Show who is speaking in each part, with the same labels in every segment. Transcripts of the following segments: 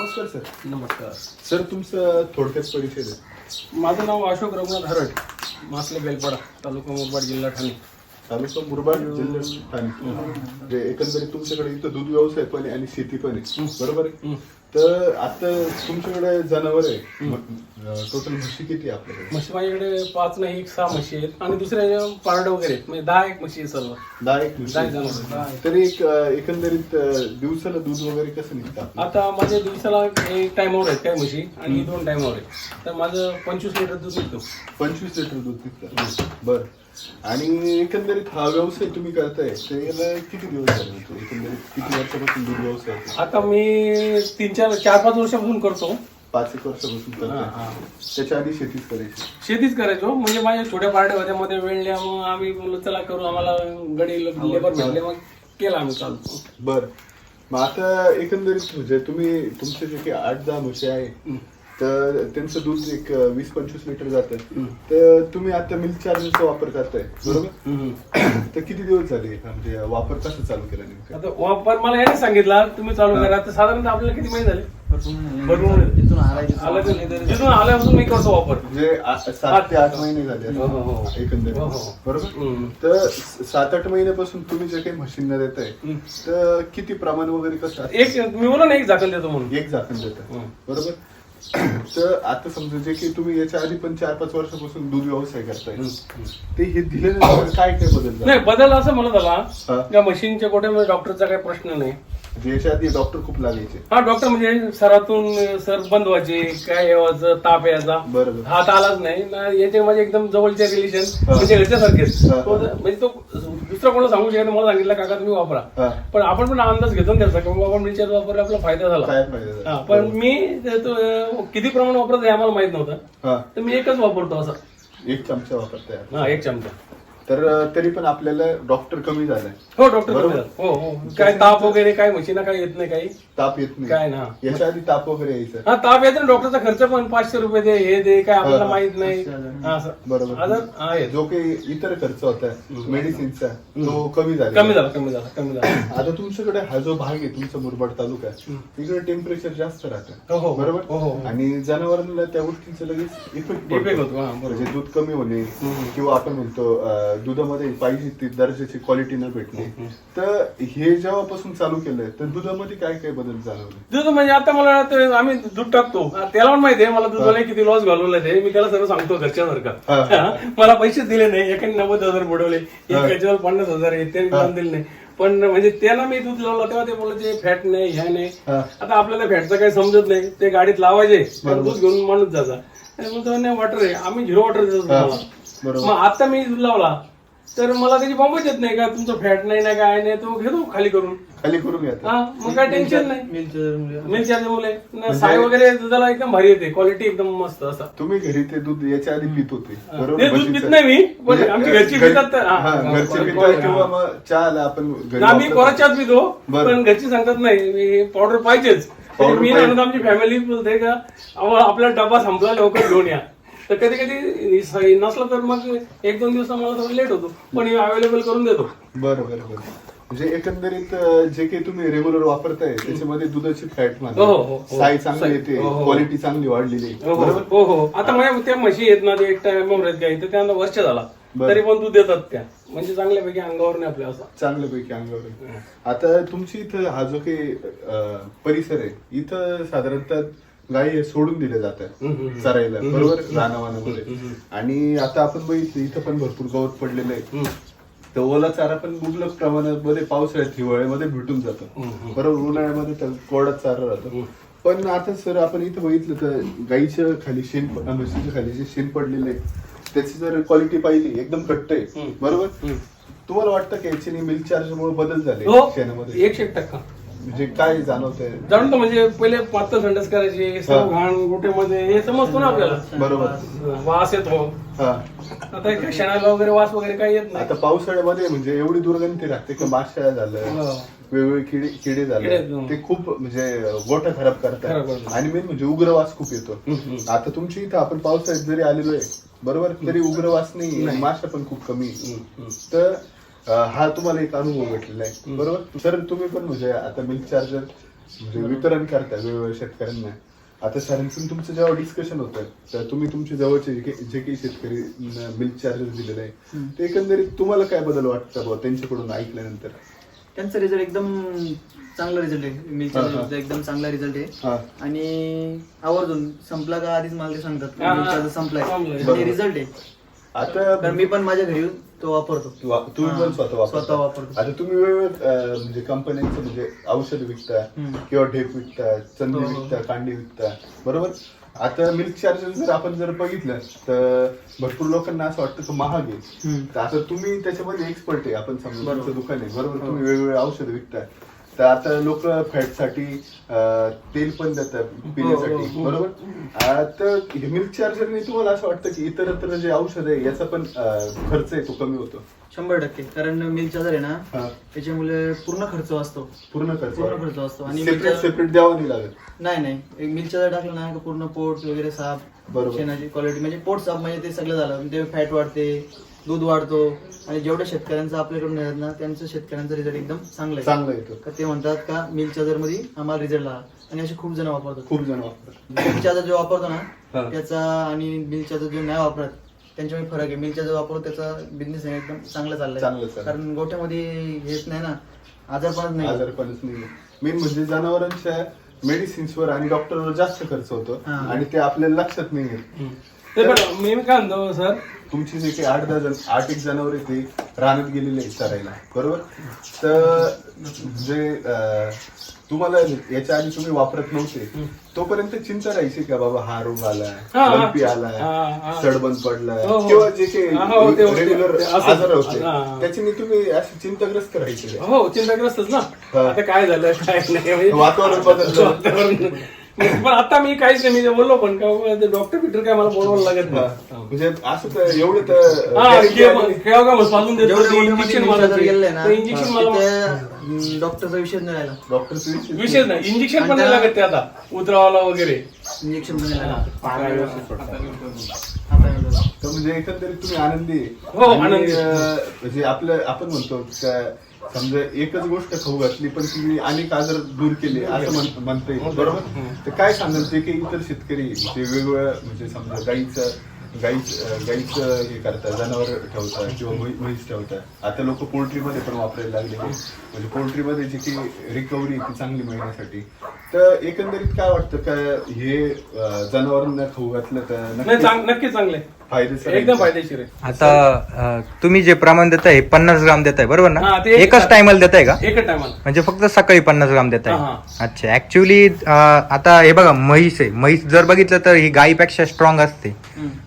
Speaker 1: नमस्कार सर.
Speaker 2: नमस्कार.
Speaker 1: सर तुमचं थोडक्यात परिचय द्या.
Speaker 2: माझं नाव अशोक रघुनाथ हरड मासले बेलपाडा तालुका मुरबाड जिल्हा ठाणे.
Speaker 1: तालुका मुरबाड जिल्हा ठाणे. म्हणजे एकंदरीत तुमच्याकडे इथं दूध व्यवसाय पण आहे आणि शेती पण आहे. बरोबर आहे?
Speaker 2: हं.
Speaker 1: तर आता तुमच्याकडे जनावर आहे टोटल म्हशी किती आहे आपल्याकडे?
Speaker 2: म्हशी माझ्याकडे पाच नाही एक सहा म्हशी आहेत. आणि दुसऱ्या पारड वगैरे आहेत. म्हणजे दहा एक म्हशी आहेत सर्व.
Speaker 1: दहा एक म्हशी
Speaker 2: दहा
Speaker 1: आहेत.
Speaker 2: जनावर दहा आहेत.
Speaker 1: तरी एक अं, एकंदरीत अं, दिवसाला दूध वगैरे कसं निघतं आपलं?
Speaker 2: आता माझ्या दिवसाला एक टायमावर आहेत काही म्हशी? आणि दोन टायमावर आहेत. तर माझं पंचवीस लिटर दूध निघतो.
Speaker 1: पंचवीस लिटर दूध निघतं. बर. आणि एकंदरीत हा व्यवसाय तुम्ही करताय तर याला किती दिवस झाले एकंदरीत किती वर्षापासून दूध व्यवसाय आहे?
Speaker 2: आता मी तीन चार चार पाच वर्षापासून करतो.
Speaker 1: पाच एक वर्षापासून करताय. त्याच्या आधी शेतीच करायची?
Speaker 2: शेतीच करायचो. म्हणजे माझ्या छोट्या पार्ट्या होत्या मध्ये वेळल्या मग आम्ही बोललो चला करू आम्हाला गडी लेबर भेटले मग केला आम्ही चालतो
Speaker 1: बर. मग आता एकंदरीत म्हणजे तुम्ही तुमचे जे काही आठ दहा म्हशी आहे तर त्यांचं दूध एक वीस पंचवीस लिटर जातं. तर तुम्ही आता मिल्क चार्जरचा वापर करताय बरोबर? तर किती दिवस झाले म्हणजे वापर कसा चालू केला नेमका?
Speaker 2: आता वापर मला याने सांगितलं तुम्ही चालू करा. तर साधारणतः आपल्याला किती महिने झाले?
Speaker 3: तिथून
Speaker 2: आल्यापासून मी करतो वापर.
Speaker 1: म्हणजे सात ते आठ महिने झाले
Speaker 2: हो, हो, हो.
Speaker 1: एकंदरीत. बरोबर. तर सात आठ महिन्यापासून तुम्ही जे काही मशीनला देताय. तर किती प्रमाण वगैरे कसं?
Speaker 2: एक मी बोला ना एक झाकण देतो म्हणून.
Speaker 1: एक झाकण
Speaker 2: हम्म.
Speaker 1: बरोबर? तर आता समजा जे की तुम्ही याच्या आधी पण चार पाच वर्षापासून दूध व्यवसाय करताय ते हे दिल्यानंतर काय काय बदल झाला?
Speaker 2: नाही बदल असं म्हणत
Speaker 1: हा.
Speaker 2: आला या मशीनच्या गोट्यामध्ये डॉक्टरचा काही प्रश्न नाही
Speaker 1: म्हणजे याच्या आधी डॉक्टर खूप लागायचे.
Speaker 2: हा डॉक्टर म्हणजे सरातून सर बंद व्हायचे काय यावायचं ताप यायचा.
Speaker 1: बरोबर.
Speaker 2: हात आलाच नाही. ना याचे माझे एकदम जवळचे रिलेशन
Speaker 1: हा.
Speaker 2: म्हणजे घरच्यासारखेच
Speaker 1: हा,
Speaker 2: तो
Speaker 1: हा.
Speaker 2: म्हणजे तो दुसरा कोणाला सांगू शकत नाही. मला सांगितलं काका तुम्ही वापरा. पण आपण पण अंदाज घेतो ना त्याचा की बाबा मिलचर वापरला आपला फायदा झाला.
Speaker 1: काय फायदा झाला?
Speaker 2: पण मी ते तो, अं, किती प्रमाण वापरत हे आम्हाला माहीत नव्हतं.
Speaker 1: हा.
Speaker 2: तर मी एकच वापरतो असं.
Speaker 1: एक चमचा वापरताय
Speaker 2: हा एक चमचा.
Speaker 1: तर तरी पण आपल्याला डॉक्टर कमी झालाय.
Speaker 2: हो डॉक्टर
Speaker 1: बरोबर.
Speaker 2: हो हो. काय ताप वगैरे काय म्हशीना काय येत नाही काही?
Speaker 1: ताप येत
Speaker 2: काय
Speaker 1: नाही
Speaker 2: ना.
Speaker 1: याच्या आधी ताप वगैरे यायचा.
Speaker 2: हा ताप येतो ना डॉक्टरचा खर्च पण पाचशे रुपये दे हे दे काय आपल्याला
Speaker 1: हा.
Speaker 2: माहीत नाही. हा, असं.
Speaker 1: बरोबर. जो काही इतर खर्च होता मेडिसिनचा तो कमी झाला
Speaker 2: कमी झाला कमी झाला कमी झाला.
Speaker 1: आता तुमच्याकडे हा जो भाग आहे तुमचा मुरबाड तालुका तिकडे टेम्परेचर जास्त राहतं.
Speaker 2: हो, हो, हो.
Speaker 1: बरोबर?
Speaker 2: हो, हो.
Speaker 1: आणि जनावरांना त्या गोष्टींचं लगेच इफेक्ट
Speaker 2: Effect होतो, हा, बरोबर.
Speaker 1: म्हणजे दूध कमी होणे किंवा आपण म्हणतो अं, दुधामध्ये पाहिजे ती दर्जाची क्वालिटी न भेटणे तर हे जेव्हापासून चालू केलंय तर दुधामध्ये काय काय बदल जाणवले?
Speaker 2: दूध म्हणजे आता मला ते आम्ही दूध टाकतो. त्याला पण माहिती आहे मला दूधवाले किती लॉस घालवलं ते. मी त्याला सर्व सांगतो घरच्यासारखं.
Speaker 1: हा.
Speaker 2: हा, मला पैसे दिले नाही एकाने नव्वद हजार बुडवले एकाच्यावर पन्नास हजार आहे त्यांनी पण दिले नाही. पण म्हणजे त्याला मी दूध लावलं तेव्हा ते बोलले ते फॅट नाही ह्या नाही. आता आपल्याला फॅटचं काही समजत नाही ते गाडीत लावायचे दूध घेऊन माणूस जायचा आणि नाही वॉटर आहे आम्ही झिरो वॉटर देतो तुम्हाला.
Speaker 1: बरोबर.
Speaker 2: मग आता मी दूध लावला तर मला त्याची बॉम्बच येत नाही का? तुमचं फॅट नाही ना काय नाही तो घेतो खाली करून.
Speaker 1: खाली करून घ्या
Speaker 2: हा मग काय टेन्शन नाही.
Speaker 3: मिलच्या
Speaker 2: मुले न साय वगैरे दुधाला एकदम भारी येते क्वालिटी एकदम मस्त असं.
Speaker 1: तुम्ही घरी ते दूध याच्या आधी पित होते.
Speaker 2: ते दूध
Speaker 1: म्हशीचं.
Speaker 2: पित नाही मी पण
Speaker 1: म्हणजे,
Speaker 2: आमची घरची
Speaker 1: घरी-
Speaker 2: पितात तर- हा,
Speaker 1: हा,
Speaker 2: हा,
Speaker 1: घरची पितात. किंवा मग चहाला आपण घरी
Speaker 2: मी
Speaker 1: वापरतो.
Speaker 2: कोराच्याच पितो
Speaker 1: बरं.
Speaker 2: पण घरची सांगतात नाही मी पावडर पाहिजेच.
Speaker 1: Powder
Speaker 2: मी
Speaker 1: पाहिजे.
Speaker 2: म्हणत आमची फॅमिली बोलते का अहो, आपला डबा संपला लवकर घेऊन या. तर कधी कधी नसलं तर मग एक दोन दिवस आम्हाला थोडं लेट होतो पण अवेलेबल करून देतो
Speaker 1: बरं बरं बरं म्हणजे एकंदरीत जे काही तुम्ही रेग्युलर वापरताय त्याच्यामध्ये दुधाची फॅट
Speaker 2: हो, हो, हो.
Speaker 1: साई चांगली. येते
Speaker 2: हो, हो.
Speaker 1: क्वालिटी चांगली वाढलेली आहे.
Speaker 2: हो हो
Speaker 1: बरोबर
Speaker 2: हो हो आता माझ्या त्या म्हशी आहेत ना ते एक टाइम गाई तर त्यांना वर्ष झाला
Speaker 1: बरं.
Speaker 2: तरी पण दूध देतात त्या म्हणजे चांगल्यापैकी अंगावर नाही आपल्या असं
Speaker 1: चांगल्यापैकी अंगावर. आता तुमची इथं हा जो काही अं, परिसर आहे इथं साधारणतः गायी सोडून जातात
Speaker 2: हम्म, हम्म.
Speaker 1: चरायला बरोबर? रानावानामध्ये आणि आता आपण बघितलं इथं पण भरपूर गवत पडलेलं आहे. तर ओला चारा पण मुबलक प्रमाणामध्ये पावसाळ्यात हिवाळ्यामध्ये भेटून जातो. बरोबर? उन्हाळ्यामध्ये तर कोरडा चारा राहतो. पण आता सर आपण इथं बघितलं तर गाईच्या खाली शेण म्हशीच्या खाली जे शेण पडलेलं आहे त्याची जर क्वालिटी पाहिली एकदम कट्ट आहे. बरोबर? तुम्हाला वाटतं की याच्याने मिल्क चार्ज मुळे बदल झाले
Speaker 2: हो.
Speaker 1: शेणामध्ये?
Speaker 2: एकशे एक टक्का.
Speaker 1: म्हणजे काय जाणवतंय.
Speaker 2: जाणून म्हणजे पहिले पातळ संडास करायचे सर्व घाण गोट्यामध्ये हे समजतो ना आपल्याला.
Speaker 1: बरोबर.
Speaker 2: वास येतो.
Speaker 1: हा.
Speaker 2: आता इकडे क्षणाला वगैरे वास वगैरे काही येत नाही.
Speaker 1: आता पावसाळ्यामध्ये म्हणजे एवढी दुर्गंधी लागते की माश्या झालं
Speaker 2: हो.
Speaker 1: वेगवेगळे किडे किडे
Speaker 2: किडे,
Speaker 1: झाले.
Speaker 2: हं.
Speaker 1: ते खूप म्हणजे गोठा खराब
Speaker 2: खराब
Speaker 1: करतात.
Speaker 2: करतात.
Speaker 1: आणि मेन म्हणजे उग्रवास खूप येतो.
Speaker 2: हम्म.
Speaker 1: आता तुमच्या इथं आपण पावसाळ्यात जरी आलेलो आहे बरोबर? तरी उग्रवास नाही माशा पण खूप कमी आहे.
Speaker 2: हम्म.
Speaker 1: तर हा तुम्हाला एक अनुभव भेटलेला आहे. बरोबर? सर तुम्ही पण म्हणजे आता मिल्क चार्जर म्हणजे वितरण करता वेगवेगळ्या शेतकऱ्यांना. आता सरांचं तुमचं जेव्हा डिस्कशन होतं तर तुम्ही तुमच्या जवळचे जे काही- जे काही शेतकरी मिल्क चार्जेस दिलेले आहे ते एकंदरीत तुम्हाला काय बदल वाटतं बुवा त्यांच्याकडून ऐकल्यानंतर?
Speaker 3: त्यांचा रिझल्ट एकदम चांगला रिझल्ट आहे.
Speaker 1: हा, हा.
Speaker 3: result एकदम चांगला रिझल्ट आहे.
Speaker 1: हा.
Speaker 3: आणि आवर्जून संपला का आधीच मला ते सांगतात. संपलाय. रिझल्ट आहे.
Speaker 1: आता
Speaker 3: कारण मी पण माझ्या घरी तो वापरतो
Speaker 1: वा- तुम्ही पण स्वतः वापरता
Speaker 3: स्वतः वापरतो.
Speaker 1: आता तुम्ही वेगवेगळ्या अं, म्हणजे कंपन्यांचं म्हणजे औषध विकता
Speaker 3: हम्म.
Speaker 1: किंवा ढेप विकता चंदी
Speaker 3: हो, हो.
Speaker 1: विकता कांडी विकता बरोबर आता मिल्क चार्जर जर आपण जर बघितलं तर भरपूर लोकांना असं वाटतं की महाग आहे
Speaker 3: हम्म.
Speaker 1: तर आता तुम्ही त्याच्यामध्ये एक्सपर्ट आहे आपण समजा
Speaker 3: बरोबर.
Speaker 1: तुमचं दुकान आहे बरोबर
Speaker 3: हो.
Speaker 1: तुम्ही वेगवेगळे औषध विकताय तर आता लोक फॅटसाठी अं, तेल पण देतात पिण्यासाठी
Speaker 3: हो, हो.
Speaker 1: बरोबर? अं, तर हे मिल्क चार्जरने तुम्हाला असं वाटतं की इतरत्र जे औषध आहे याचा पण अं, खर्च आहे तो कमी होतो?
Speaker 3: शंभर टक्के. कारण मिलचा जर आहे ना
Speaker 1: हा.
Speaker 3: त्याच्यामुळे पूर्ण खर्च वाचतो.
Speaker 1: पूर्ण खर्च
Speaker 3: पूर्ण खर्च वाचतो. आणि
Speaker 1: सेपरेट सेपरेट द्यावा नाही लागत.
Speaker 3: नाही नाही. एक मिलचा जर टाकलं ना का पूर्ण पोट वगैरे साफ
Speaker 1: बरोबर.
Speaker 3: शेणाची क्वालिटी म्हणजे पोट साफ म्हणजे ते सगळं झालं. ते फॅट वाढते. दूध वाढतो आणि जेवढ्या शेतकऱ्यांचं आपल्याकडून येतात ना त्यांचं शेतकऱ्यांचा रिझल्ट एकदम चांगला आहे.
Speaker 1: चांगला येतो
Speaker 3: का ते म्हणतात का मिल्क चार्जरमध्ये आम्हाला रिझल्ट आला आणि असे खूप जण वापरतात.
Speaker 1: खूप जण वापरतात.
Speaker 3: मिल्क चार्जर जो वापरतो
Speaker 1: हा.
Speaker 3: ना त्याचा आणि मिल्क चार्जर जो नाही वापरत त्यांच्यामध्ये फरक आहे. मिल्क चार्जर वापरतो त्याचा बिझनेस एकदम चांगला
Speaker 1: चांगला
Speaker 3: चाललाय.
Speaker 1: चाललाय.
Speaker 3: कारण गोठ्यामध्ये हेच नाही ना आजारपणच नाही.
Speaker 1: आजारपणच नाही. मेन म्हणजे जनावरांच्या मेडिसिन्सवर आणि डॉक्टरवर जास्त खर्च होतो.
Speaker 3: हा.
Speaker 1: आणि ते आपल्याला लक्षात नाही येत.
Speaker 2: ते बरं मी काय म्हणतो सर
Speaker 1: तुमची जे काही आठ दहा जण आठ एक जनावर आहे ते रानात गेलेले आहेत चरायला बरोबर तर जे अं, तुम्हाला याच्या आधी तुम्ही वापरत नव्हते तोपर्यंत चिंता राहायची का बाबा हा रोग
Speaker 2: हा,
Speaker 1: आलाय
Speaker 2: हा.
Speaker 1: आलाय
Speaker 2: हा, हा.
Speaker 1: सडबंद पडलाय
Speaker 2: हो, हो.
Speaker 1: किंवा जे
Speaker 2: हा, हो, ते
Speaker 1: काही
Speaker 2: होते.
Speaker 1: रेग्युलर
Speaker 2: ते असं-
Speaker 1: आजार होते
Speaker 2: हा, हा.
Speaker 1: त्याच्याने तुम्ही असे चिंताग्रस्त राहायचे
Speaker 2: हो चिंताग्रस्तच ना
Speaker 1: हा.
Speaker 2: आता काय झालं काय नाही म्हणजे
Speaker 1: वातावरण बदललं
Speaker 2: वातावरण. पण आता मी काहीच नाही मी बोललो पण का डॉक्टर बिक्टर काय मला बोलवायला लागत. नाही
Speaker 1: म्हणजे असं तर एवढं तर
Speaker 2: हा केव्हा का पाजून देतो
Speaker 3: जेवढे
Speaker 2: ते इंजेक्शन
Speaker 3: गेलेलं ना
Speaker 2: इंजेक्शन मला
Speaker 3: तिथे डॉक्टरचा विषय नाही राहिला
Speaker 1: डॉक्टर
Speaker 2: विशेष नाही इंजेक्शन पण नाही लागत ते आता उतरावाला वगैरे
Speaker 3: इंजेक्शन पण नाही.
Speaker 1: तर म्हणजे एकंदरीत तुम्ही आनंदी आहे.
Speaker 2: हो,
Speaker 1: आणि,
Speaker 2: आनंदी.
Speaker 1: अं, म्हणजे आपलं आपण म्हणतो का समजा एकच गोष्ट खाऊ घातली पण तुम्ही अनेक आजार दूर केले असं म्हण- म्हणता येईल. बरोबर? तर काय सांगाल ते काही इतर शेतकरी ते वेगवेगळ्या म्हणजे समजा गाईचं गाईच अं, गाईचं हे करतात जनावर ठेवतात किंवा म्है- म्हैस ठेवतात. आता लोक पोल्ट्रीमध्ये पण वापरायला लागले म्हणजे पोल्ट्रीमध्ये जी की रिकव्हरी ती चांगली मिळण्यासाठी. तर एकंदरीत काय वाटतं? का हे अं, जनावरांना खाऊ घातलं तर
Speaker 2: नाही
Speaker 1: नक्कीच
Speaker 2: चांग- नक्की चांगले
Speaker 1: फायदेशीर
Speaker 2: एकदम
Speaker 1: आहे.
Speaker 2: फायदेशीर आहे.
Speaker 4: आता अं, तुम्ही जे प्रमाण देताय पन्नास ग्राम देताय बरोबर
Speaker 2: हा,
Speaker 4: ना
Speaker 2: ते एक-
Speaker 4: एकच टायमाला देताय का?
Speaker 2: एकच टायमाला
Speaker 4: म्हणजे फक्त सकाळी पन्नास ग्राम देताय.
Speaker 2: हा,
Speaker 4: अच्छा ऍक्च्युली आता हे बघा म्हैस आहे. म्हैस जर बघितलं तर ही गायीपेक्षा स्ट्रॉंग असते.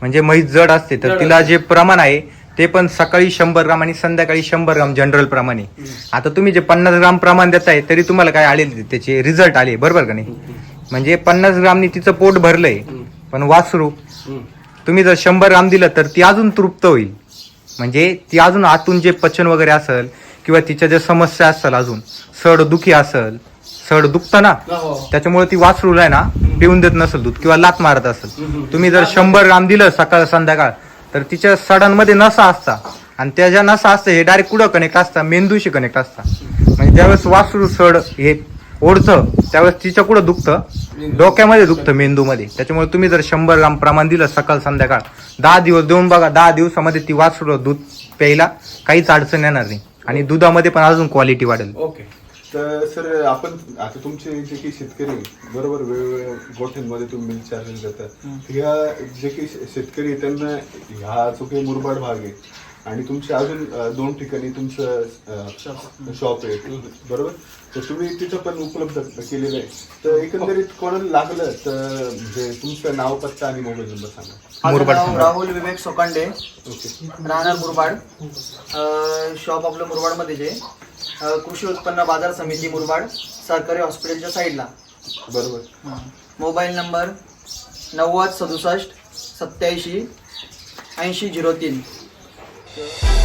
Speaker 4: म्हणजे म्हैस जड असते तर तिला
Speaker 2: असते.
Speaker 4: जे प्रमाण आहे ते पण सकाळी शंभर ग्राम आणि संध्याकाळी शंभर ग्राम जनरल प्रमाणे आता तुम्ही जे पन्नास ग्राम प्रमाण देताय तरी तुम्हाला काय आले त्याचे रिझल्ट आले बरोबर का नाही? म्हणजे पन्नास ग्रामनी तिचं पोट भरलंय पण वासरू. तुम्ही जर शंभर ग्राम दिलं तर ती अजून तृप्त होईल. म्हणजे ती अजून आतून जे पचन वगैरे असेल किंवा तिच्या ज्या समस्या असेल अजून सड दुखी असेल सड दुखतं ना
Speaker 2: हो.
Speaker 4: त्याच्यामुळे ती वासरूला आहे ना पिऊन देत नसेल दूध किंवा लात मारत असेल. तुम्ही जर शंभर ग्राम दिलं सकाळ संध्याकाळ तर तिच्या सडांमध्ये नसा असता. आणि त्या ज्या नसा असतं हे डायरेक्ट कुठं कनेक्ट असतात मेंदूशी कनेक्ट असतात म्हणजे ज्यावेळेस वासरू सड हे ओढतं त्यावेळेस तिच्या कुठं दुखतं? डोक्यामध्ये दुखतं मेंदूमध्ये. त्याच्यामुळे तुम्ही जर शंभर ग्राम प्रमाण दिलं सकाळ संध्याकाळ दहा दिवस देऊन बघा दहा दिवसामध्ये ती वासरू दूध प्यायला काहीच अडचण येणार नाही. आणि दुधामध्ये पण अजून क्वालिटी वाढेल.
Speaker 2: ओके.
Speaker 1: तर सर आपण आता तुमचे जे काही शेतकरी बरोबर वेगवेगळ्या गोठ्यांमध्ये तुम्ही मिल्क चार्जेस देतात. ह्या जे काही शेतकरी त्यांना ह्या जो काही मुरबाड भाग आहे आणि तुमचे अजून दोन ठिकाणी तुमचं शॉप आहे. बरोबर? तर तुम्ही तिथं पण उपलब्ध केलेलं आहे. तर एकंदरीत कोणाला लागलं तर म्हणजे तुमचं नाव पत्ता आणि मोबाईल नंबर सांगा.
Speaker 3: माझं नाव. राहुल विवेक सोकांडे.
Speaker 1: ओके.
Speaker 3: राहणार मुरबाड शॉप आपलं मुरबाडमध्ये जे. कृषी उत्पन्न बाजार समिती मुरबाड सरकारी हॉस्पिटलच्या साईडला
Speaker 1: बरोबर.
Speaker 3: मोबाईल नंबर नव्वद सदुसष्ट सत्याऐंशी ऐंशी झिरो तीन. girl.